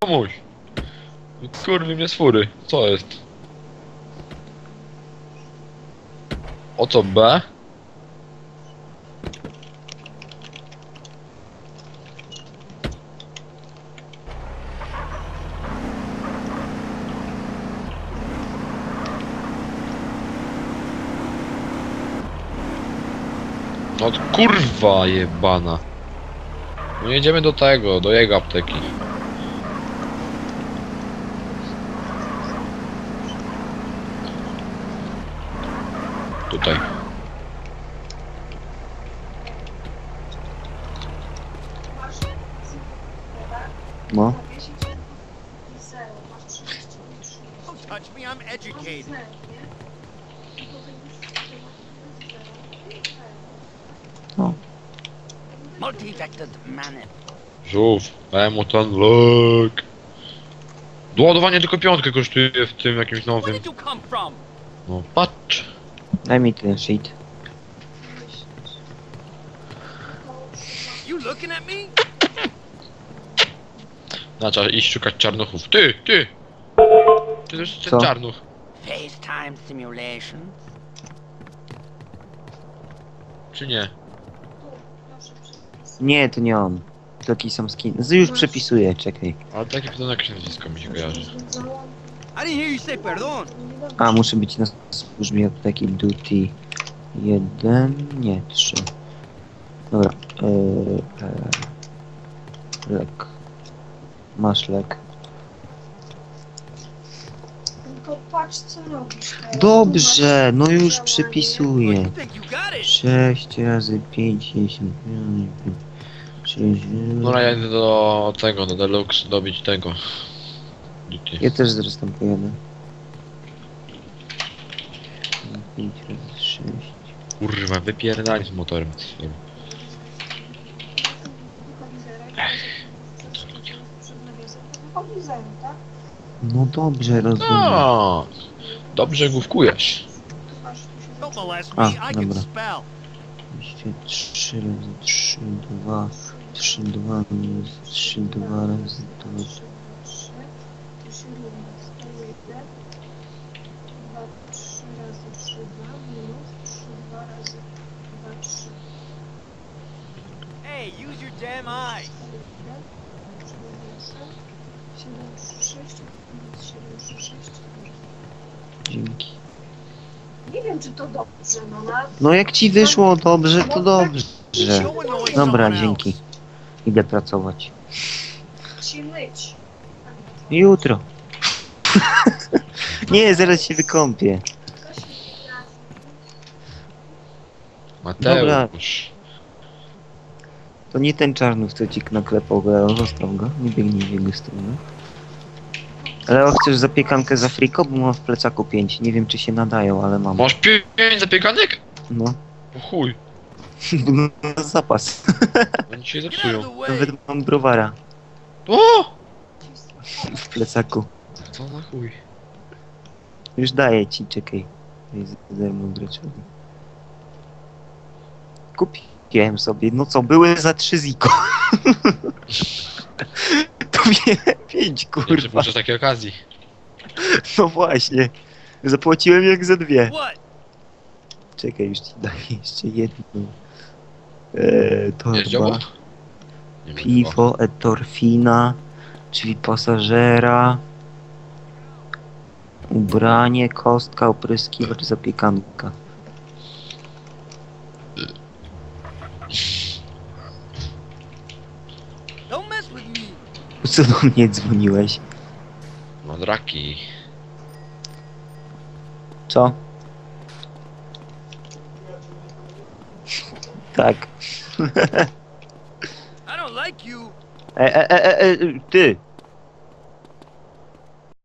Pomóż. Kurwi mnie z. Co jest? O co B? No kurwa jebana. No jedziemy do tego, do jego apteki. Tutaj. No. No. Żółw, dałem ten lek. Doładowanie tylko piątkę kosztuje w tym jakimś nowym. No patrz. Daj mi ten shit. You looking at me? Na trzeba iść szukać czarnuchów. Ty, ty! Ty to jest ten Co? czarnuch. FaceTime simulation. Czy nie? Nie, to nie on. Taki sam skin. Z- Już przepisuję, czekaj. Ale takie pytanie jakieś nazwisko mi się kojarzy. I didn't hear you say perdón. A, muszę być na służbie apteki Duty 1, nie, 3. Dobra. Yy, lek. Masz lek. Tylko patrz co robisz. teraz. Dobrze, no już you think you got it? 6 razy 5, 10, 6, No ja idę do tego, do Deluxe, dobić tego. Ja też zresztą pojadę. 5 razy 6. Kurwa, wypierdali z motorem swoim. No dobrze, rozumiem. No, dobrze główkujesz. Can dobra. spell. 3 razy 3, 2, 3, 2, minus 3, 2 razy 2. trzy, trzy, to się równa 101. 2, 3 razy 3, 2 minus 3, 2 razy 2, 3. Hey, use your damn eyes. 7, 3, 6, minus 7, 3, 6. Dzięki. Nie wiem czy to dobrze, no na... No jak ci wyszło dobrze, to dobrze. Go annoy Dobra, dzięki. Idę pracować. Ci myć. Jutro. Nie, zaraz się wykąpię. Mateusz. To nie ten czarnów, co ci naklepał, Leo, zostaw go. Nie biegnij w jego stronę. Leo, chcesz zapiekankę z Afriko? Bo mam w plecaku 5. Nie wiem, czy się nadają, ale mam. Masz pięć zapiekanek? No, O chuj, na zapas. oni się zepsują. Nawet mam browara O! W plecaku. Co za chuj. Już daję ci, czekaj. Jest zermodreczowy. Kupiłem sobie, no co, były za 3 ziko. to wie 5, Nie kurwa. przypuszczasz takiej okazji. No właśnie. Zapłaciłem jak za dwie. What? Czekaj, już ci daję jeszcze jedną. Eee, Jest torba, piwo, etorfina, czyli pasażera, ubranie, kostka, opryskiwacz, zapiekanka. Don't mess with me. Co do mnie dzwoniłeś? Madraki. Co? Tak. I don't like you. E, e, e, e, e, ty!